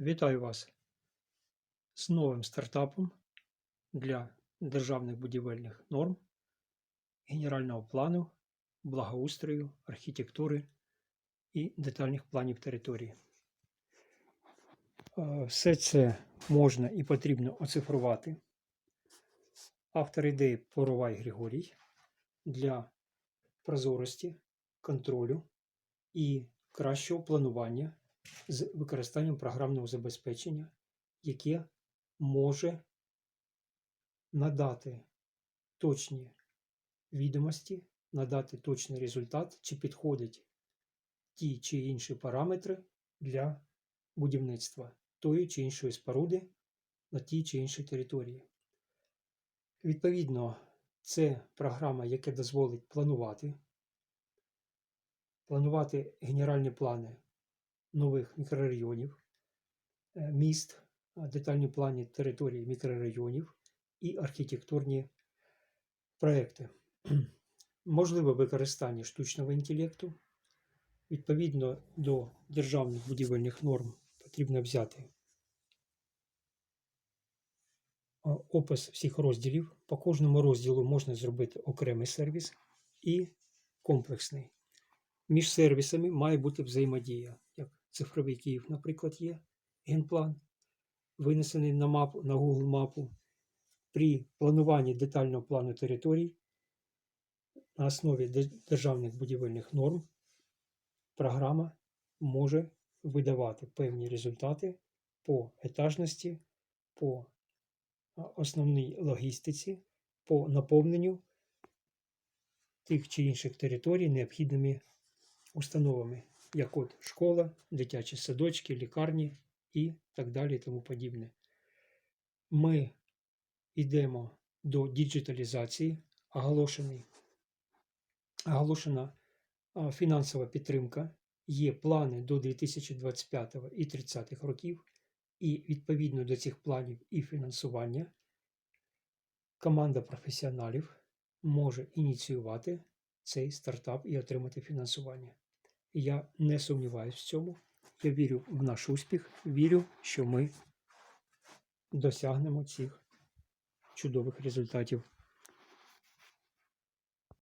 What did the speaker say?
Вітаю вас з новим стартапом для державних будівельних норм, генерального плану, благоустрою, архітектури і детальних планів території. Е, Все це можна і потрібно оцифрувати. Автор ідеї Поровай Григорій для прозорості, контролю і кращого планування з використанням програмного забезпечення, яке може надати точні відомості, надати точний результат, чи підходять ті чи інші параметри для будівництва тої чи іншої споруди на тій чи іншій території. Відповідно, це програма, яка дозволить планувати, планувати генеральні плани нових мікрорайонів, е, міст, детальні плани території мікрорайонів і архітектурні проекти. Можливе використання штучного інтелекту. Відповідно до державних будівельних норм потрібно взяти опис всіх розділів. По кожному розділу можна зробити окремий сервіс і комплексний. Між сервісами має бути взаємодія, цифровий Київ, наприклад, є генплан, винесений на мапу, на Google мапу. При плануванні детального плану територій на основі державних будівельних норм програма може видавати певні результати по етажності, по основній логістиці, по наповненню тих чи інших територій необхідними установами, як от школа, дитячі садочки, лікарні і так далі і тому подібне. Ми йдемо до діджиталізації, оголошений, оголошена фінансова підтримка, є плани до 2025 і 30 років, і відповідно до цих планів і фінансування команда професіоналів може ініціювати цей стартап і отримати фінансування. Я не сумніваюся в цьому. Я вірю в наш успіх, вірю, що ми досягнемо цих чудових результатів.